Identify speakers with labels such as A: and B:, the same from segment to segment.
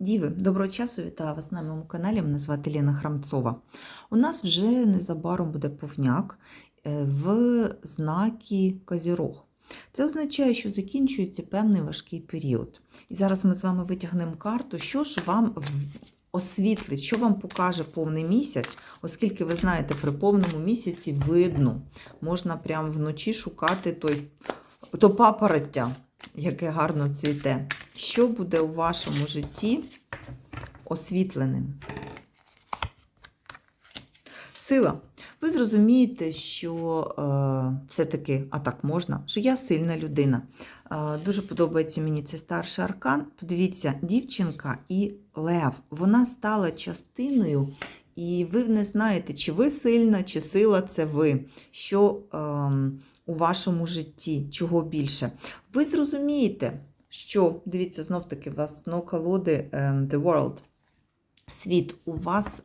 A: Діви, доброго часу, вітаю вас на моєму каналі. Мене звати Лена Храмцова. У нас вже незабаром буде повняк е, в знакі Козірог. Це означає, що закінчується певний важкий період. І зараз ми з вами витягнемо карту, що ж вам освітлить, що вам покаже повний місяць, оскільки ви знаєте, при повному місяці видно, можна прямо вночі шукати той, то папороття, яке гарно цвіте. Що буде у вашому житті освітленим? Сила. Ви зрозумієте, що е, все-таки, а так можна, що я сильна людина. Е, дуже подобається мені цей старший аркан. Подивіться, дівчинка і лев. Вона стала частиною, і ви не знаєте, чи ви сильна, чи сила це ви. Що е, у вашому житті, чого більше. Ви зрозумієте, що, дивіться, знов таки, у вас дно колоди ем, The World. Світ у вас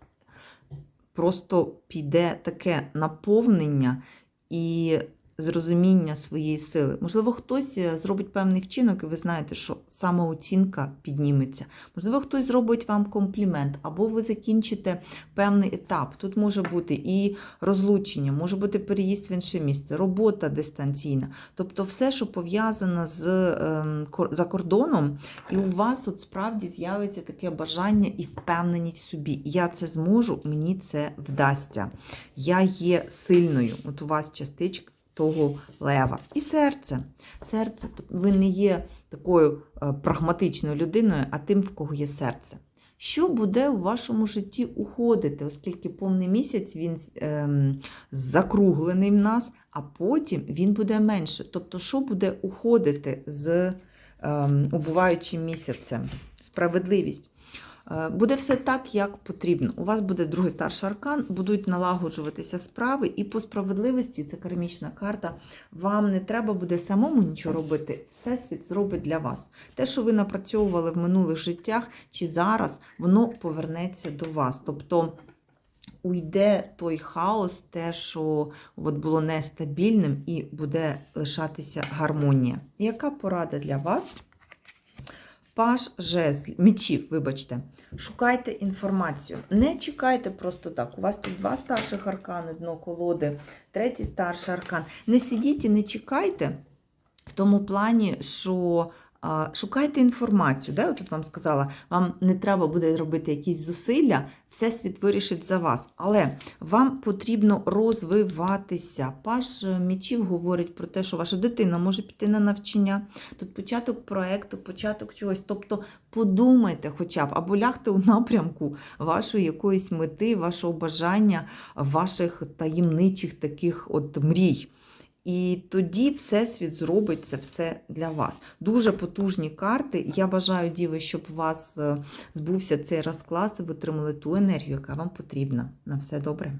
A: просто піде таке наповнення і зрозуміння своєї сили. Можливо, хтось е, зробить певний вчинок, і ви знаєте, що самооцінка підніметься. Можливо, хтось зробить вам комплімент, або ви закінчите певний етап. Тут може бути і розлучення, може бути переїзд в інше місце, робота дистанційна. Тобто все, що пов'язано з ем, за кордоном, і у вас от справді з'явиться таке бажання і впевненість в собі. Я це зможу, мені це вдасться. Я є сильною. От у вас частичка того лева. І серце. Серце, ви не є такою е, прагматичною людиною, а тим, в кого є серце. Що буде у вашому житті уходити, оскільки повний місяць він ем, закруглений в нас, а потім він буде менше. Тобто, що буде уходити з ем, убуваючим місяцем? Справедливість. Е, Буде все так, як потрібно. У вас буде другий старший аркан, будуть налагоджуватися справи, і по справедливості це кармічна карта. Вам не треба буде самому нічого робити. Всесвіт зробить для вас. Те, що ви напрацьовували в минулих життях, чи зараз, воно повернеться до вас. Тобто уйде той хаос, те, що от було нестабільним, і буде лишатися гармонія. Яка порада для вас? Паш жезлів, мечів, вибачте. Шукайте інформацію. Не чекайте просто так. У вас тут два старших аркани, дно колоди, третій старший аркан. Не сидіть і не чекайте в тому плані, що шукайте інформацію. Да? Тут вам сказала, вам не треба буде робити якісь зусилля, всесвіт вирішить за вас. Але вам потрібно розвиватися. Паш мічів говорить про те, що ваша дитина може піти на навчання. Тут початок проекту, початок чогось. Тобто подумайте хоча б, або лягте у напрямку вашої якоїсь мети, вашого бажання, ваших таємничих таких от мрій. І тоді Всесвіт зробить це все для вас. Дуже потужні карти. Я бажаю, Діви, щоб у вас е, збувся цей розклад і ви отримали ту енергію, яка вам потрібна. На все добре.